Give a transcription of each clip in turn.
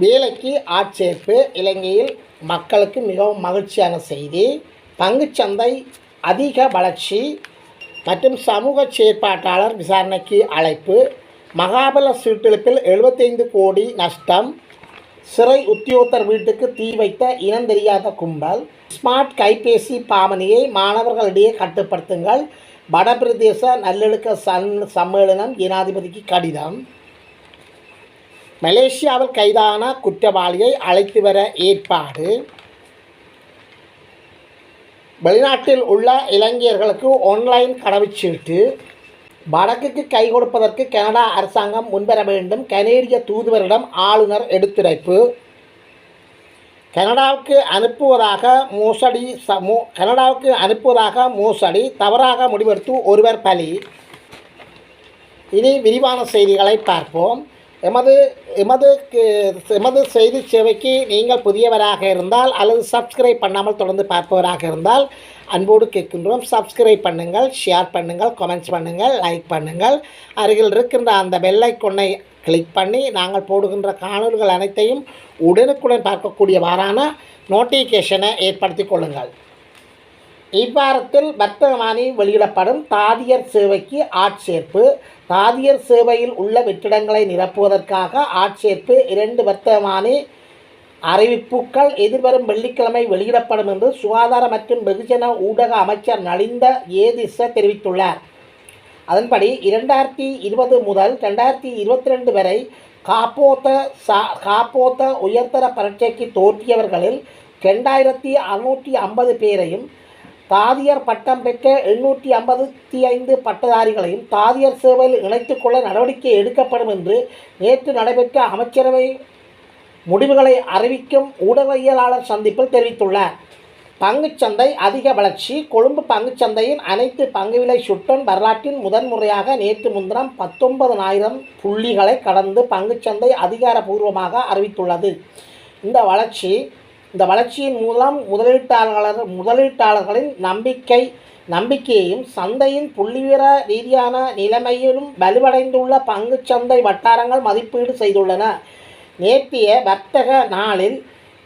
வேலைக்கு ஆட்சேர்ப்பு இலங்கையில் மக்களுக்கு மிகவும் மகிழ்ச்சியான செய்தி. பங்குச்சந்தை அதிக வளர்ச்சி மற்றும் சமூக செயற்பாட்டாளர் விசாரணைக்கு அழைப்பு. மகாபல சீட்டெழுப்பில் எழுபத்தைந்து கோடி நஷ்டம். சிறை உத்தியோகத்தர் வீட்டுக்கு தீ வைத்த இனம் தெரியாத கும்பல். ஸ்மார்ட் கைபேசி பாவனையை மாணவர்களிடையே கட்டுப்படுத்துங்கள். வடபிரதேச நல்லெழுக்க சன் சம்மேளனம் ஜனாதிபதிக்கு கடிதம். மலேசியாவில் கைதான குற்றவாளியை அழைத்து வர ஏற்பாடு. வெளிநாட்டில் உள்ள இளைஞர்களுக்கு ஆன்லைன் கடவுச்சீட்டு. வடக்குக்கு கை கொடுப்பதற்கு கனடா அரசாங்கம் முன்வர வேண்டும். கனேடிய தூதுவரிடம் ஆளுநர் எடுத்துரைப்பு. கனடாவுக்கு அனுப்புவதாக மோசடி ச மோ கனடாவுக்கு அனுப்புவதாக மோசடி தவறாக முடிவெடுத்து ஒருவர் பலி. இனி விரிவான செய்திகளை பார்ப்போம். எமது எமது எமது செய்தி சேவைக்கு நீங்கள் புதியவராக இருந்தால் அல்லது சப்ஸ்கிரைப் பண்ணாமல் தொடர்ந்து பார்ப்பவராக இருந்தால் அன்போடு கேட்கின்றோம். சப்ஸ்கிரைப் பண்ணுங்கள் ஷேர் பண்ணுங்கள் கமெண்ட்ஸ் பண்ணுங்கள் லைக் பண்ணுங்கள். அருகில் இருக்கின்ற அந்த பெல் கிளிக் பண்ணி நாங்கள் போடுகின்ற காணொலிகள் அனைத்தையும் உடனுக்குடன் பார்க்கக்கூடியவாறான நோட்டிஃபிகேஷனை ஏற்படுத்திக் கொள்ளுங்கள். இவ்வாரத்தில் வர்த்தமானி வெளியிடப்படும் தாதியர் சேவைக்கு ஆட்சேர்ப்பு. தாதியர் சேவையில் உள்ள வெற்றிடங்களை நிரப்புவதற்காக ஆட்சேர்ப்பு. இரண்டு வர்த்தமானி அறிவிப்புகள் எதிர்வரும் வெள்ளிக்கிழமை வெளியிடப்படும் என்று சுகாதார மற்றும் வெகுஜன ஊடக அமைச்சர் நலிந்த ஏதிச தெரிவித்துள்ளார். அதன்படி இரண்டாயிரத்தி இருபது முதல் ரெண்டாயிரத்தி இருபத்தி ரெண்டு வரை காப்போத்த சா காப்போத்த உயர்தர பரீட்சைக்கு தோற்றியவர்களில் ரெண்டாயிரத்தி அறுநூற்றி ஐம்பது பேரையும் தாதியர் பட்டம் பெற்ற எண்ணூற்றி ஐம்பத்தி ஐந்து பட்டதாரிகளையும் தாதியர் சேவையில் இணைத்துக் கொள்ள நடவடிக்கை எடுக்கப்படும் என்று நேற்று நடைபெற்ற அமைச்சரவை முடிவுகளை அறிவிக்கும் ஊடகவியலாளர் சந்திப்பில் தெரிவித்துள்ளார். பங்குச்சந்தை அதிக வளர்ச்சி கொழும்பு பங்குச்சந்தையின் அனைத்து பங்கு விலை சுட்டன் வரலாற்றின் முதன்முறையாக நேற்று முன்தினம் பத்தொன்பதனாயிரம் புள்ளிகளை கடந்து பங்குச்சந்தை அதிகாரப்பூர்வமாக அறிவித்துள்ளது. இந்த வளர்ச்சி இந்த வளர்ச்சியின் மூலம் முதலீட்டாளர் முதலீட்டாளர்களின் நம்பிக்கை நம்பிக்கையையும் சந்தையின் புள்ளிவிவர ரீதியான நிலைமையிலும் வலுவடைந்துள்ள பங்குச்சந்தை வட்டாரங்கள் மதிப்பீடு செய்துள்ளன. நேற்றைய வர்த்தக நாளில்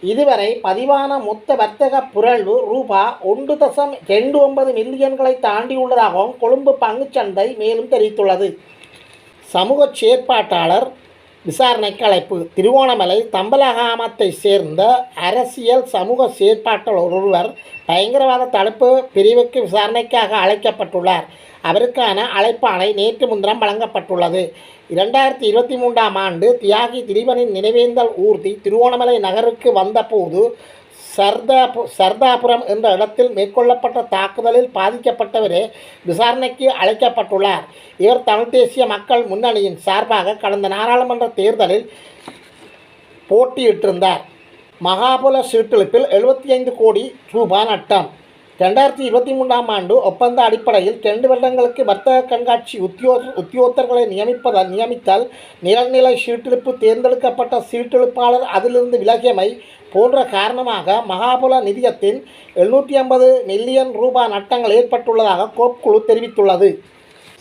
இதுவரை பதிவான மொத்த வர்த்தக புரள்வு ரூபா ஒன்று தசம் ரெண்டு ஒன்பது மில்லியன்களை தாண்டியுள்ளதாகவும் கொழும்பு பங்குச்சந்தை மேலும் தெரிவித்துள்ளது. சமூக செயற்பாட்டாளர் விசாரணைக்கு அழைப்பு திருவோணமலை தம்பலகாமத்தை சேர்ந்த அரசியல் சமூக செயற்பாட்டாளர் ஒருவர் பயங்கரவாத தடுப்பு பிரிவுக்கு விசாரணைக்காக அழைக்கப்பட்டுள்ளார். அவருக்கான அழைப்பாணை நேற்று முன்தினம் வழங்கப்பட்டுள்ளது. இரண்டாயிரத்தி இருபத்தி மூன்றாம் ஆண்டு தியாகி திலீபனின் நினைவேந்தல் ஊர்தி திருவோணமலை நகருக்கு வந்தபோது சர்தாபு சர்தாபுரம் என்ற இடத்தில் மேற்கொள்ளப்பட்ட தாக்குதலில் பாதிக்கப்பட்டவரே விசாரணைக்கு அழைக்கப்பட்டுள்ளார். இவர் தமிழ் தேசிய மக்கள் முன்னணியின் சார்பாக கடந்த நாடாளுமன்ற தேர்தலில் போட்டியிட்டிருந்தார். மகாபல சீட்டெழுப்பில் எழுபத்தி ஐந்து கோடி ரூபாய் நட்டம். ரெண்டாயிரத்தி இருபத்தி மூன்றாம் ஆண்டு ஒப்பந்த அடிப்படையில் ரெண்டு வருடங்களுக்கு வர்த்தக கண்காட்சி உத்தியோ உத்தியோகத்தர்களை நியமிப்பதால் நியமித்தால் நிலநிலை சீட்டெழுப்பு தேர்ந்தெடுக்கப்பட்ட சீட்டெழுப்பாளர் அதிலிருந்து விலகியமை போன்ற காரணமாக மகாபல நிதியத்தின் எழுநூற்றி ஐம்பது மில்லியன் ரூபாய் நட்டங்கள் ஏற்பட்டுள்ளதாக கோப் குழு தெரிவித்துள்ளது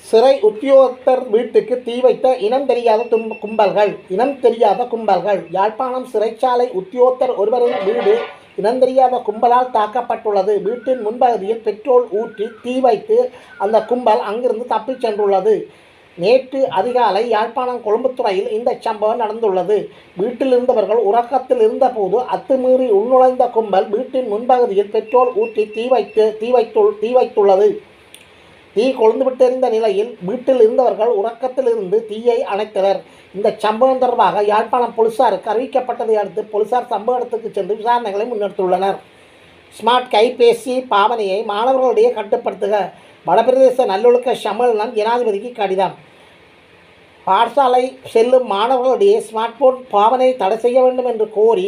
சிறை உத்தியோகத்தர் வீட்டுக்கு தீ வைத்த இனம் தெரியாத தும் கும்பல்கள் இனம் தெரியாத கும்பல்கள். யாழ்ப்பாணம் சிறைச்சாலை உத்தியோகத்தர் ஒருவரின் வீடு இனம் தெரியாத கும்பலால் தாக்கப்பட்டுள்ளது. வீட்டின் முன்பகுதியில் பெட்ரோல் ஊற்றி தீ வைத்து அந்த கும்பல் அங்கிருந்து தப்பிச் சென்றுள்ளது. நேற்று அதிகாலை யாழ்ப்பாணம் கொழும்புத்துறையில் இந்த சம்பவம் நடந்துள்ளது. வீட்டில் இருந்தவர்கள் உறக்கத்தில் இருந்தபோது அத்துமீறி உள்நுழைந்த கும்பல் வீட்டின் முன்பகுதியில் பெட்ரோல் ஊற்றி தீ வைத்து தீ வைத்து தீ வைத்துள்ளது. தீ கொழுந்துவிட்டிருந்த நிலையில் வீட்டில் இருந்தவர்கள் உறக்கத்தில் இருந்து தீயை அணைத்தனர். இந்த சம்பவம் தொடர்பாக யாழ்ப்பாணம் போலீசாருக்கு அறிவிக்கப்பட்டதை அடுத்து போலீசார் சம்பவ இடத்துக்கு சென்று விசாரணைகளை முன்னெடுத்துள்ளனர். ஸ்மார்ட் கைபேசி பாவனையை மாணவர்களிடையே கட்டுப்படுத்துக. வடபிரதேச நல்லொழுக்க சம்மேளனம் ஜனாதிபதிக்கு கடிதம். பாடசாலை செல்லும் மாணவர்களிடையே ஸ்மார்ட் போன் பாவனை தடை செய்ய வேண்டும் என்று கோரி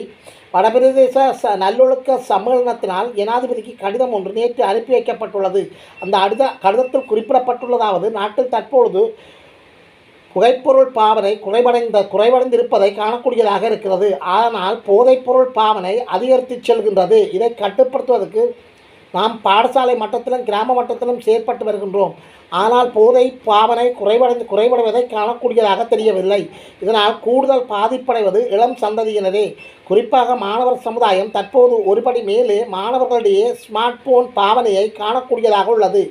வடபிரதேச ச நல்லொழுக்க சம்மேளனத்தினால் ஜனாதிபதிக்கு கடிதம் ஒன்று நேற்று அனுப்பி வைக்கப்பட்டுள்ளது. அந்த அடுத்த கடிதத்தில் குறிப்பிடப்பட்டுள்ளதாவது நாட்டில் தற்பொழுது புகைப்பொருள் பாவனை குறைவடைந்த குறைவடைந்திருப்பதை காணக்கூடியதாக இருக்கிறது. ஆனால் போதைப்பொருள் பாவனை அதிகரித்து செல்கின்றது. இதை கட்டுப்படுத்துவதற்கு நாம் பாடசாலை மட்டத்திலும் கிராம மட்டத்திலும் செயற்பட்டு வருகின்றோம். ஆனால் போதை பாவனை குறைவடைந்து குறைபடுவதை காணக்கூடியதாக தெரியவில்லை. இதனால் கூடுதல் பாதிப்படைவது இளம் சந்ததியினரே. குறிப்பாக மாணவர் சமுதாயம் தற்போது ஒருபடி மேலே மாணவர்களிடையே ஸ்மார்ட் போன் பாவனையை காணக்கூடியதாக உள்ளது.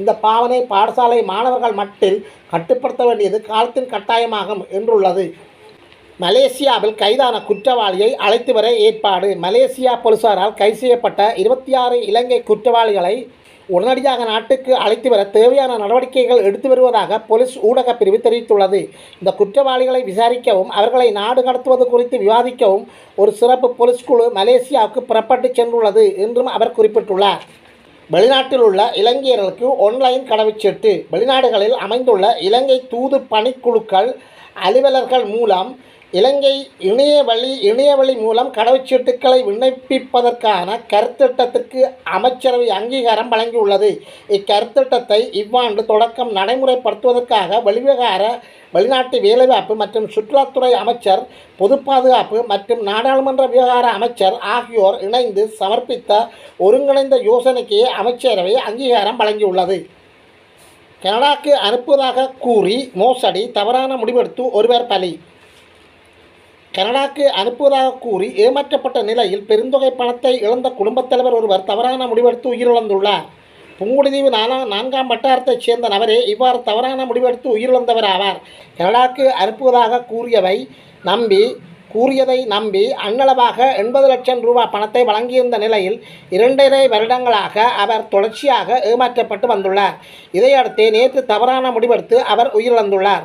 இந்த பாவனை பாடசாலை மாணவர்கள் மட்டில் கட்டுப்படுத்த வேண்டியது காலத்தின் கட்டாயமாகும் என்றுள்ளது. மலேசியாவில் கைதான குற்றவாளியை அழைத்து வர ஏற்பாடு. மலேசியா போலீசாரால் கைது செய்யப்பட்ட இருபத்தி ஆறு இலங்கை குற்றவாளிகளை உடனடியாக நாட்டுக்கு அழைத்து வர தேவையான நடவடிக்கைகள் எடுத்து வருவதாக போலீஸ் ஊடகப் பிரிவு தெரிவித்துள்ளது. இந்த குற்றவாளிகளை விசாரிக்கவும் அவர்களை நாடு கடத்துவது குறித்து விவாதிக்கவும் ஒரு சிறப்பு போலீஸ் குழு மலேசியாவுக்கு புறப்பட்டு சென்றுள்ளது என்றும் அவர் குறிப்பிட்டுள்ளார். வெளிநாட்டில் உள்ள இலங்கையர்களுக்கு ஒன்லைன் கடவுச்சீட்டு. வெளிநாடுகளில் அமைந்துள்ள இலங்கை தூது பணிக்குழுக்கள் அலுவலர்கள் மூலம் இலங்கை இணையவழி இணையவழி மூலம் கடவுச்சீட்டுக்களை விண்ணப்பிப்பதற்கான கருத்திட்டத்திற்கு அமைச்சரவை அங்கீகாரம் வழங்கியுள்ளது. இக்கருத்திட்டத்தை இவ்வாண்டு தொடக்கம் நடைமுறைப்படுத்துவதற்காக வெளிவிவகார வெளிநாட்டு வேலைவாய்ப்பு மற்றும் சுற்றுலாத்துறை அமைச்சர் பொது பாதுகாப்பு மற்றும் நாடாளுமன்ற விவகார அமைச்சர் ஆகியோர் இணைந்து சமர்ப்பித்த ஒருங்கிணைந்த யோசனைக்கு அமைச்சரவை அங்கீகாரம் வழங்கியுள்ளது. கனடாக்கு அனுப்புவதாக கூறி மோசடி தவறான முடிவெடுத்து ஒருவர் பலி. கனடாக்கு அனுப்புவதாக கூறி ஏமாற்றப்பட்ட நிலையில் பெருந்தொகை பணத்தை இழந்த குடும்பத் தலைவர் ஒருவர் தவறான முடிவெடுத்து உயிரிழந்துள்ளார். புங்குடுதீவு நாலாம் நான்காம் வட்டாரத்தைச் சேர்ந்த நபரே இவ்வாறு தவறான முடிவெடுத்து உயிரிழந்தவர் ஆவார் கனடாக்கு அனுப்புவதாக கூறியவை நம்பி கூறியதை நம்பி அன்னளவாக எண்பது லட்சம் ரூபாய் பணத்தை வழங்கியிருந்த நிலையில் இரண்டரை வருடங்களாக அவர் தொடர்ச்சியாக ஏமாற்றப்பட்டு வந்துள்ளார். இதையடுத்து நேற்று தவறான முடிவெடுத்து அவர் உயிரிழந்துள்ளார்.